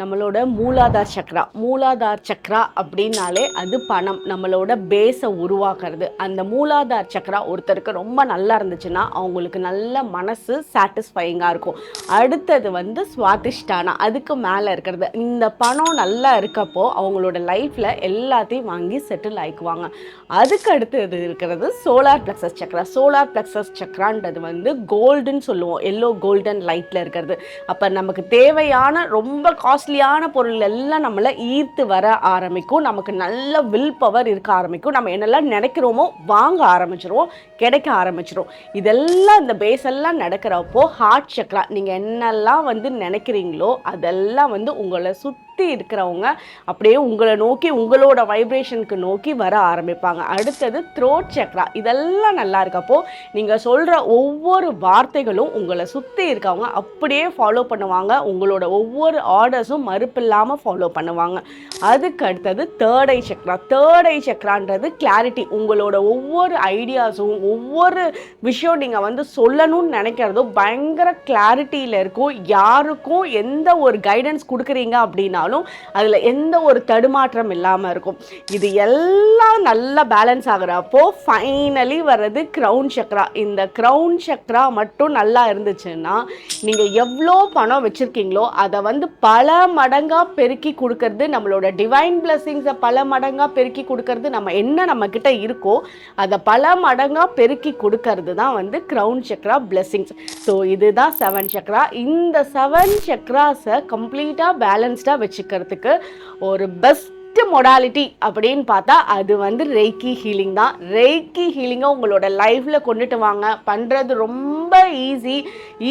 நம்மளோட மூலாதார் சக்ரா. மூலாதார் சக்ரா அப்படின்னாலே அது பணம். நம்மளோட பேஸை உருவாக்குறது. அந்த மூலாதார் சக்ரா ஒருத்தருக்கு ரொம்ப நல்லா இருந்துச்சுன்னா அவங்களுக்கு நல்ல மனசு சாட்டிஸ்ஃபைங்காக இருக்கும். அடுத்தது வந்து சுவாதிஷ்டானா. அதுக்கு மேலே இருக்கிறது. இந்த பணம் நல்லா இருக்கப்போ அவங்களோட லைஃப்பில் எல்லாத்தையும் வாங்கி செட்டில் ஆயிக்குவாங்க. அதுக்கு அடுத்தது இருக்கிறது solar plexus chakra. Solar plexus சக்ரான்றது வந்து கோல்டுன்னு சொல்லுவோம். எல்லோ கோல்டன் லைட்டில் இருக்கிறது. அப்போ நமக்கு தேவையான ரொம்ப காஸ்ட் காஸ்ட்லியான பொருள் எல்லாம் நம்மளை ஈர்த்து வர ஆரம்பிக்கும். நமக்கு நல்ல வில் பவர் இருக்க ஆரம்பிக்கும். நம்ம என்னெல்லாம் நினைக்கிறோமோ வாங்க ஆரம்பிச்சிருவோம் கிடைக்க ஆரம்பிச்சிரும். இதெல்லாம் இந்த பேஸ் எல்லாம் நடக்கிறப்போ ஹார்ட் சக்ரா நீங்கள் என்னெல்லாம் வந்து நினைக்கிறீங்களோ அதெல்லாம் வந்து உங்களை சுற்றி இருக்கிறவங்க அப்படியே உங்களை நோக்கி உங்களோட வைப்ரேஷனுக்கு நோக்கி வர ஆரம்பிப்பாங்க. அடுத்தது த்ரோட் சக்ரா இதெல்லாம் நல்லா இருக்கப்போ நீங்கள் சொல்கிற ஒவ்வொரு வார்த்தைகளும் உங்களை சுற்றி இருக்கவங்க அப்படியே ஃபாலோ பண்ணுவாங்க. உங்களோட ஒவ்வொரு ஆர்டர்ஸும் மறுப்பில்லாமல் ஃபாலோ பண்ணுவாங்க. அதுக்கு அடுத்தது third eye chakra third eye சக்ரான்றது clarity உங்களோட ஒவ்வொரு ஐடியாஸும் ஒவ்வொரு விஷயம் நீங்கள் வந்து சொல்லணும்னு நினைக்கிறதும் பயங்கர கிளாரிட்டியில் இருக்கும். யாருக்கும் எந்த ஒரு கைடன்ஸ் கொடுக்குறீங்க அப்படின்னாலும் அதில் எந்த ஒரு தடுமாற்றம் இல்லாமல் இருக்கும். இது எல்லாம் நல்லா பேலன்ஸ் ஆகிறப்போ ஃபைனலி வர்றது க்ரௌன் சக்ரா இந்த க்ரௌன் சக்ரா மட்டும் நல்லா இருந்துச்சுன்னா நீங்கள் எவ்வளோ பணம் வச்சுருக்கீங்களோ அதை வந்து பல மடங்காக பெருக்கி கொடுக்கறது நம்மளோட டிவைன் பிளஸ்ஸிங்ஸை பல மடங்காக பெருக்கி கொடுக்கறது நம்ம என்ன நம்மக்கிட்ட இருக்கோ அதை பல மடங்காக பெருக்கி கொடுக்கறது தான் வந்து க்ரௌன் சக்ரா பிளஸ்ஸிங்ஸ் ஸோ இதுதான் செவன் சக்ரா இந்த செவன் சக்ராஸை கம்ப்ளீட்டாக பேலன்ஸ்டாக வச்சுக்கிறதுக்கு ஒரு பெஸ்ட் மொடாலிட்டி அப்படின்னு பார்த்தா அது வந்து ரெய்கி ஹீலிங் தான். ரெய்கி ஹீலிங்கை உங்களோட லைஃப்பில் கொண்டுட்டு வாங்க. பண்ணுறது ரொம்ப ஈஸி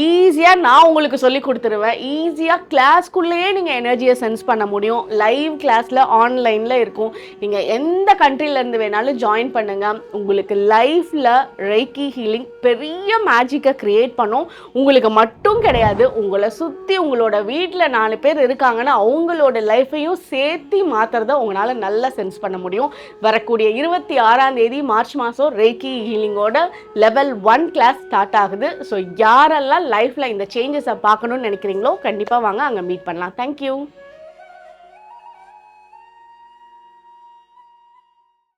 ஈஸியாக நான் உங்களுக்கு சொல்லி கொடுத்துருவேன். ஈஸியாக கிளாஸ்க்குள்ளேயே நீங்கள் எனர்ஜியை சென்ஸ் பண்ண முடியும். லைவ் கிளாஸில் ஆன்லைனில் இருக்கும். நீங்கள் எந்த கண்ட்ரிலேருந்து வேணாலும் ஜாயின் பண்ணுங்கள் உங்களுக்கு லைஃப்பில் ரெய்கி ஹீலிங் பெரிய மேஜிக்கை க்ரியேட் பண்ணும். உங்களுக்கு மட்டும் கிடையாது. உங்களை சுற்றி உங்களோட வீட்டில் நாலு பேர் இருக்காங்கன்னா அவங்களோட லைஃப்பையும் சேர்த்து மாற்றுறது உங்களால் நல்லா சென்ஸ் பண்ண முடியும். வரக்கூடிய இருபத்தி ஆறாம் தேதி மார்ச் மாதம் ரேக்கி ஹீலிங்கோட லெவல் ஒன் கிளாஸ் ஸ்டார்ட் ஆகுது. ஸோ யாரெல்லாம் லைஃப்பில் இந்த சேஞ்சஸை பார்க்கணும்னு நினைக்கிறீங்களோ கண்டிப்பாக வாங்க அங்கே மீட் பண்ணலாம். தேங்க்யூ